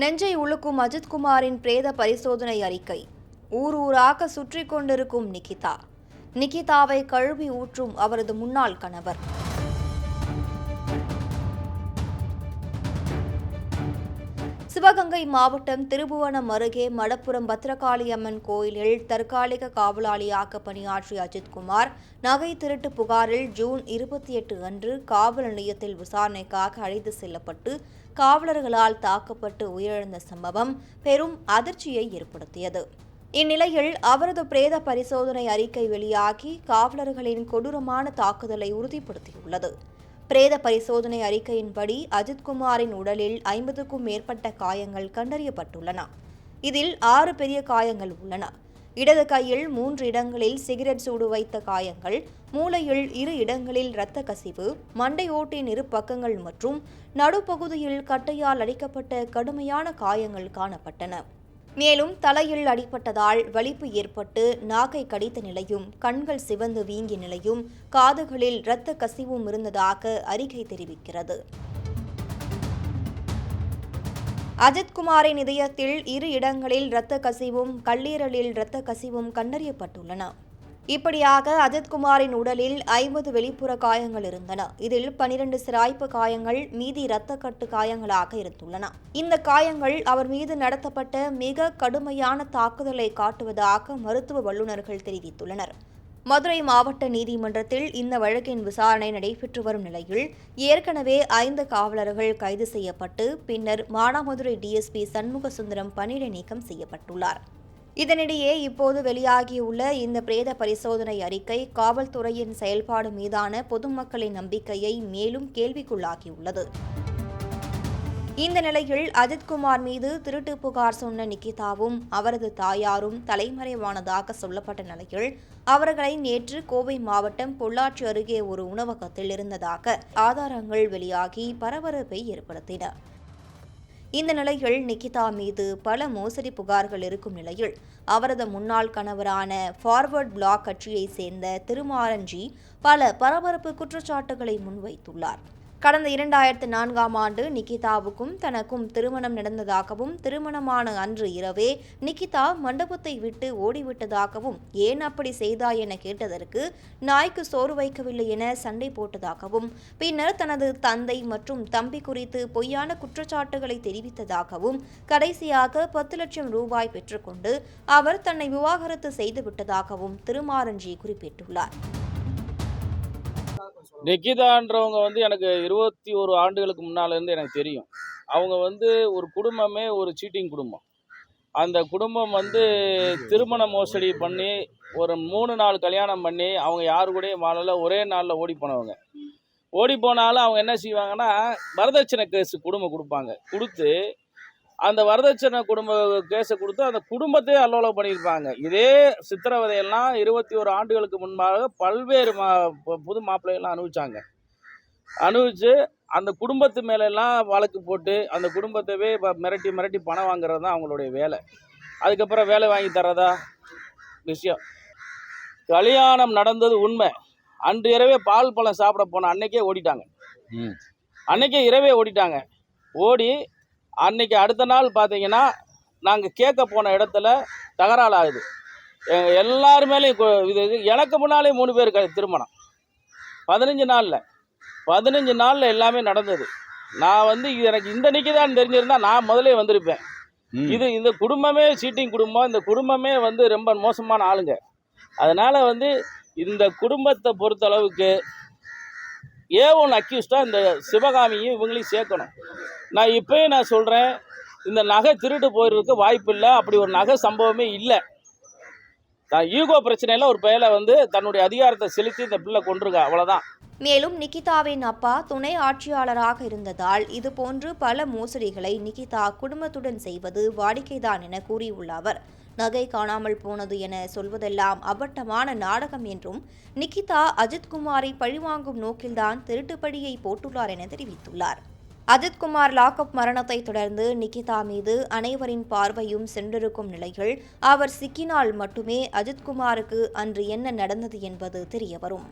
நெஞ்சை உழுக்கும் அஜித்குமாரின் பிரேத பரிசோதனை அறிக்கை. ஊர் ஊராக சுற்றி கொண்டிருக்கும் நிகிதா. நிகிதாவை கழுவி ஊற்றும் அவரது முன்னாள் கணவர். சிவகங்கை மாவட்டம் திருபுவனம் அருகே மடப்புரம் பத்ரகாளி அம்மன் கோயிலில் தற்காலிக காவலாளியாக பணியாற்றிய அஜித்குமார் நகை திருட்டு புகாரில் ஜூன் இருபத்தி எட்டு அன்று காவல் நிலையத்தில் விசாரணைக்காக அழைத்து செல்லப்பட்டு காவலர்களால் தாக்கப்பட்டு உயிரிழந்த சம்பவம் பெரும் அதிர்ச்சியை ஏற்படுத்தியது. இந்நிலையில் அவரது பிரேத பரிசோதனை அறிக்கை வெளியாகி காவலர்களின் கொடூரமான தாக்குதலை உறுதிப்படுத்தியுள்ளது. பிரேத பரிசோதனை அறிக்கையின்படி அஜித்குமாரின் உடலில் ஐம்பதுக்கும் மேற்பட்ட காயங்கள் கண்டறியப்பட்டுள்ளன. இதில் ஆறு பெரிய காயங்கள் உள்ளன. இடது கையில் மூன்று இடங்களில் சிகரெட் சூடு வைத்த காயங்கள் மூளையில் இரு இடங்களில் இரத்த கசிவு மண்டையோட்டின் இரு பக்கங்கள் மற்றும் நடுப்பகுதியில் கட்டையால் அடிக்கப்பட்ட கடுமையான காயங்கள் காணப்பட்டன. மேலும் தலையில் அடிபட்டதால் வலிப்பு ஏற்பட்டு நாக்கை கடித்த நிலையும் கண்கள் சிவந்து வீங்கிய நிலையும் காதுகளில் இரத்த கசிவும் இருந்ததாக அறிக்கை தெரிவிக்கிறது. அஜித்குமாரின் இதயத்தில் இரு இடங்களில் இரத்த கசிவும் கல்லீரலில் இரத்த கசிவும் கண்டறியப்பட்டுள்ளன. இப்படியாக அஜித்குமாரின் உடலில் ஐம்பது வெளிப்புற காயங்கள் இருந்தன. இதில் பனிரெண்டு சிராய்ப்பு காயங்கள் மீதி இரத்தக்கட்டு காயங்களாக இருந்துள்ளன. இந்த காயங்கள் அவர் மீது நடத்தப்பட்ட மிக கடுமையான தாக்குதலை காட்டுவதாக மருத்துவ வல்லுநர்கள் தெரிவித்துள்ளனர். மதுரை மாவட்ட நீதிமன்றத்தில் இந்த வழக்கின் விசாரணை நடைபெற்று வரும் நிலையில் ஏற்கனவே ஐந்து காவலர்கள் கைது செய்யப்பட்டு பின்னர் மானாமதுரை டிஎஸ்பி சண்முக சுந்தரம் பணியிடை நீக்கம் செய்யப்பட்டுள்ளார். இதனிடையே இப்போது வெளியாகியுள்ள இந்த பிரேத பரிசோதனை அறிக்கை காவல்துறையின் செயல்பாடு மீதான பொதுமக்களின் நம்பிக்கையை மேலும் கேள்விக்குள்ளாகியுள்ளது. இந்த நிலையில் அஜித்குமார் மீது திருட்டு புகார் சொன்ன நிகிதாவும் அவரது தாயாரும் தலைமறைவானதாக சொல்லப்பட்ட நிலையில் அவர்களை நேற்று கோவை மாவட்டம் பொள்ளாச்சி அருகே ஒரு உணவகத்தில் இருந்ததாக ஆதாரங்கள் வெளியாகி பரபரப்பை ஏற்படுத்தின. இந்த நிலையில் நிகிதா மீது பல மோசடி புகார்கள் இருக்கும் நிலையில் அவரது முன்னாள் கணவரான ஃபார்வர்ட் பிளாக் கட்சியைச் சேர்ந்த திருமாரஞ்சி பல பரபரப்பு குற்றச்சாட்டுகளை முன்வைத்துள்ளார். கடந்த இரண்டாயிரத்து நான்காம் ஆண்டு நிகிதாவுக்கும் தனக்கும் திருமணம் நடந்ததாகவும் திருமணமான அன்று இரவே நிகிதா மண்டபத்தை விட்டு ஓடிவிட்டதாகவும் ஏன் அப்படி செய்தாய்? என கேட்டதற்கு நாய்க்கு சோறு வைக்கவில்லை என சண்டை போட்டதாகவும் பின்னர் தனது தந்தை மற்றும் தம்பி குறித்து பொய்யான குற்றச்சாட்டுகளை தெரிவித்ததாகவும் கடைசியாக பத்து லட்சம் ரூபாய் பெற்றுக்கொண்டு அவர் தன்னை விவாகரத்து செய்துவிட்டதாகவும் திருமாரஞ்சி குறிப்பிட்டுள்ளார். நிகிதான்றவங்க வந்து எனக்கு இருபத்தி ஒரு ஆண்டுகளுக்கு முன்னாலேருந்து எனக்கு தெரியும். அவங்க வந்து ஒரு குடும்பமே ஒரு சீட்டிங் குடும்பம். அந்த குடும்பம் வந்து திருமண மோசடி பண்ணி ஒரு மூணு நாள் கல்யாணம் பண்ணி அவங்க யாரு கூடயும் வாழல. ஒரே நாளில் ஓடி போனவங்க. ஓடி போனாலும் அவங்க என்ன செய்வாங்கன்னா வரதட்சணை கேஸ் குடும்பம் கொடுப்பாங்க. கொடுத்து அந்த வரதட்சணை குடும்ப கேஸை கொடுத்து அந்த குடும்பத்தையே அல்லோலம் பண்ணியிருப்பாங்க. இதே சித்திரவதையெல்லாம் இருபத்தி ஒரு ஆண்டுகளுக்கு முன்பாக பல்வேறு மா புது மாப்பிள்ளைகள்லாம் அனுபவிச்சாங்க. அனுபவிச்சு அந்த குடும்பத்து மேலெல்லாம் வழக்கு போட்டு அந்த குடும்பத்தவே மிரட்டி மிரட்டி பணம் வாங்குறது தான் அவங்களுடைய வேலை. அதுக்கப்புறம் வேலை வாங்கி தர்றதா? விஷயம். கல்யாணம் நடந்தது உண்மை. அன்று இரவே பால் பழம் சாப்பிட போன அன்னைக்கே ஓடிட்டாங்க. அன்னைக்கே இரவே ஓடிட்டாங்க. ஓடி அன்னைக்கு அடுத்த நாள் பார்த்தீங்கன்னா நாங்கள் கேட்க போன இடத்துல தகராறு ஆகுது. எல்லார் மேலேயும் இது எனக்கு முன்னாலே மூணு பேர் திருமணம். பதினஞ்சு நாளில். பதினஞ்சு நாளில் எல்லாமே நடந்தது. நான் வந்து இது எனக்கு இந்த நிக்கி தான் தெரிஞ்சிருந்தா நான் முதலே வந்திருப்பேன். இது இந்த குடும்பமே சீட்டிங் குடும்பம் இந்த குடும்பமே வந்து ரொம்ப மோசமான ஆளுங்க. அதனால் வந்து இந்த குடும்பத்தை பொறுத்தளவுக்கு ஏ ஒன் அக்யூஸ்டாக இந்த சிவகாமியும் இவங்களையும் சேர்க்கணும். நான் இப்போயும் நான் சொல்கிறேன் இந்த நகை திருட்டு போயிருக்கு வாய்ப்பு இல்லை அப்படி ஒரு நகை சம்பவமே இல்லை. தான் ஈகோ பிரச்சனையில் ஒரு பயலை வந்து தன்னுடைய அதிகாரத்தை செலுத்தி இந்த பிள்ளை கொண்டிருக்கா அவ்வளோதான் மேலும் நிகிதாவின் அப்பா துணை ஆட்சியாளராக இருந்ததால் இதுபோன்று பல மோசடிகளை நிகிதா குடும்பத்துடன் செய்வது வாடிக்கைதான் என கூறியுள்ள அவர் நகை காணாமல் போனது என சொல்வதெல்லாம் அபட்டமான நாடகம் என்றும் நிகிதா அஜித்குமாரை பழிவாங்கும் நோக்கில்தான் திருட்டுப்படியை போட்டுள்ளார் என தெரிவித்துள்ளார். அஜித்குமார் லாக்அப் மரணத்தை தொடர்ந்து நிகிதா மீது அனைவரின் பார்வையும் சென்றிருக்கும் நிலையில் அவர் சிக்கினால் மட்டுமே அஜித்குமாருக்கு அன்று என்ன நடந்தது என்பது தெரியவரும்.